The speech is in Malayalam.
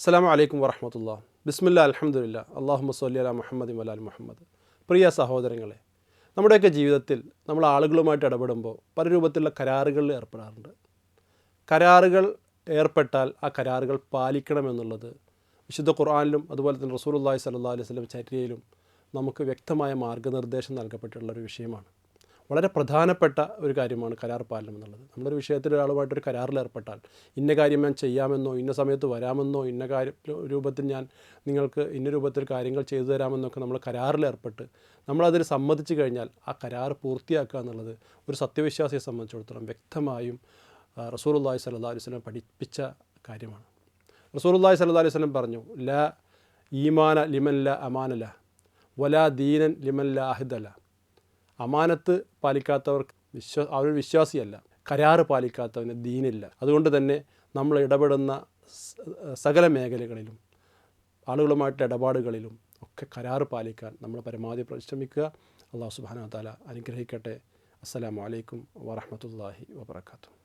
അസ്സാം വലൈക്കും വറഹമത്തുള്ള. ബിസ്മില്ല അലഹമുല്ല അള്ളാഹു സല്ലി അല മുഹമ്മദ് വലാൽ മുഹമ്മദ്. പ്രിയ സഹോദരങ്ങളെ നമ്മുടെയൊക്കെ ജീവിതത്തിൽ നമ്മൾ ആളുകളുമായിട്ട് ഇടപെടുമ്പോൾ പല രൂപത്തിലുള്ള കരാറുകളിൽ ഏർപ്പെടാറുണ്ട്. കരാറുകൾ ഏർപ്പെട്ടാൽ ആ കരാറുകൾ പാലിക്കണമെന്നുള്ളത് വിശുദ്ധ ഖുർആാനിലും അതുപോലെ തന്നെ റസൂലുള്ളാഹി സല്ലാ അലൈഹി വസല്ലം ചര്യയിലും നമുക്ക് വ്യക്തമായ മാർഗനിർദ്ദേശം നൽകപ്പെട്ടിട്ടുള്ള ഒരു വിഷയമാണ്. വളരെ പ്രധാനപ്പെട്ട ഒരു കാര്യമാണ് കരാർ പാലനം എന്നുള്ളത് നമ്മളൊരു വിഷയത്തിൽ ഒരാളുമായിട്ടൊരു കരാറിൽ ഏർപ്പെട്ടാൽ ഇന്ന കാര്യം ഞാൻ ചെയ്യാമെന്നോ ഇന്ന സമയത്ത് വരാമെന്നോ ഇന്ന കാര്യ രൂപത്തിൽ ഞാൻ നിങ്ങൾക്ക് ഇന്ന രൂപത്തിൽ കാര്യങ്ങൾ ചെയ്തു തരാമെന്നൊക്കെ നമ്മൾ കരാറിൽ ഏർപ്പെട്ട് നമ്മളതിൽ സമ്മതിച്ചു കഴിഞ്ഞാൽ ആ കരാർ പൂർത്തിയാക്കുക എന്നുള്ളത് ഒരു സത്യവിശ്വാസിയെ സംബന്ധിച്ചിടത്തോളം വ്യക്തമായും റസൂലുള്ളാഹി സ്വല്ലല്ലാഹു അലൈഹി വസല്ലം പഠിപ്പിച്ച കാര്യമാണ്. റസൂലുള്ളാഹി സ്വല്ലല്ലാഹു അലൈഹി വസല്ലം പറഞ്ഞു ല ഈമാന ലിമൻ ല അമാനല വലാ ദീനൻ ലിമൻ ല അഹിദല അമാനത്ത് പാലിക്കാത്തവർക്ക് വിശ്വാ അവർ വിശ്വാസിയല്ല. കരാറ് പാലിക്കാത്തവന് ദീനില്ല. അതുകൊണ്ട് തന്നെ നമ്മൾ ഇടപെടുന്ന സകല മേഖലകളിലും ആളുകളുമായിട്ടുള്ള ഇടപാടുകളിലും ഒക്കെ കരാറ് പാലിക്കാൻ നമ്മൾ പരമാവധി പരിശ്രമിക്കുക. അള്ളാഹു സുബാന താല അനുഗ്രഹിക്കട്ടെ. അസ്സലാമു അലൈക്കും വാഹമത്തല്ലാഹി വബർക്കാത്തു